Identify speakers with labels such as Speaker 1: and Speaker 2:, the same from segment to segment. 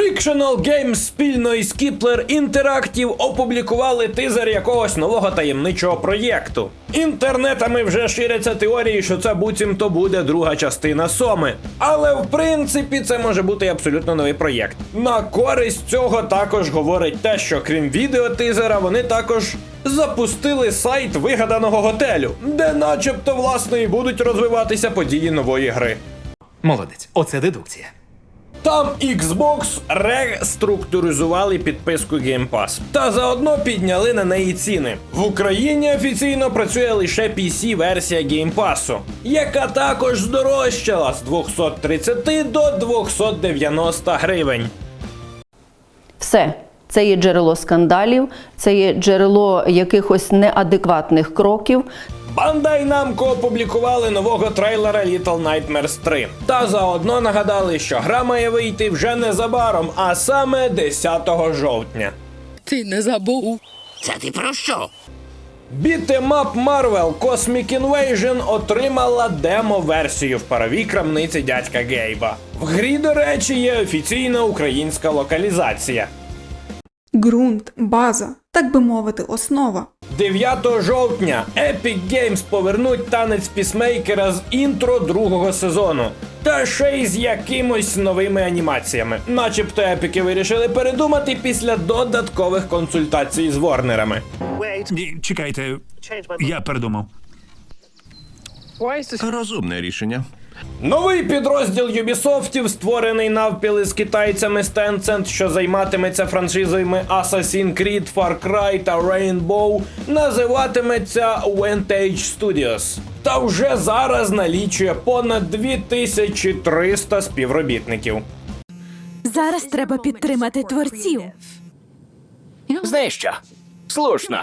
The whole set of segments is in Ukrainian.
Speaker 1: Frictional Games спільно із Kipler Interactive опублікували тизер якогось нового таємничого проєкту. Інтернетами вже ширяться теорії, що це буцімто буде друга частина Соми. Але в принципі це може бути абсолютно новий проєкт. На користь цього також говорить те, що крім відеотизера, вони також запустили сайт вигаданого готелю, де начебто власне і будуть розвиватися події нової гри.
Speaker 2: Молодець, оце дедукція.
Speaker 1: Там Xbox реструктуризували підписку Game Pass та заодно підняли на неї ціни. В Україні офіційно працює лише PC-версія Game Pass, яка також здорожчала з 230 до 290 гривень.
Speaker 3: Все. Це є джерело скандалів, це є джерело якихось неадекватних кроків.
Speaker 1: Bandai Namco опублікували нового трейлера Little Nightmares 3. Та заодно нагадали, що гра має вийти вже незабаром, а саме 10 жовтня.
Speaker 4: Ти не забув.
Speaker 5: Це ти про що?
Speaker 1: Бітемап Marvel Cosmic Invasion отримала демо-версію в паровій крамниці дядька Гейба. В грі, до речі, є офіційна українська локалізація.
Speaker 6: Ґрунт, база, так би мовити, основа.
Speaker 1: 9 жовтня Epic Games повернуть танець пісмейкера з інтро другого сезону. Та ще й з якимось новими анімаціями. Начебто епіки вирішили передумати після додаткових консультацій з Ворнерами.
Speaker 7: Ні, чекайте, я передумав.
Speaker 8: Розумне рішення.
Speaker 1: Новий підрозділ Ubisoft, створений навпіл із китайцями з Tencent, що займатиметься франшизами Assassin's Creed, Far Cry та Rainbow, називатиметься Vantage Studios. Та вже зараз налічує понад 2300 співробітників.
Speaker 4: Зараз треба підтримати творців.
Speaker 5: Знаєш що? Слушно.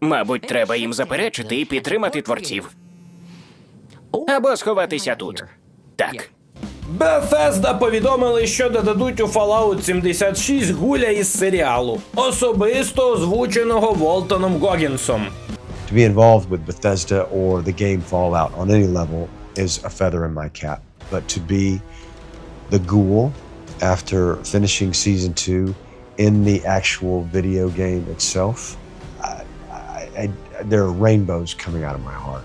Speaker 5: Мабуть, треба їм заперечити і підтримати творців. Або сховатися тут. Так.
Speaker 1: Bethesda повідомили, що додадуть у Fallout 76 гуля із серіалу, особисто озвученого Волтоном Гогінсом.
Speaker 9: to be involved with Bethesda or the game Fallout on any level is a feather in my cap. But to be the ghoul after finishing season two in the actual video game itself, I, I, I, there are rainbows coming out of my heart.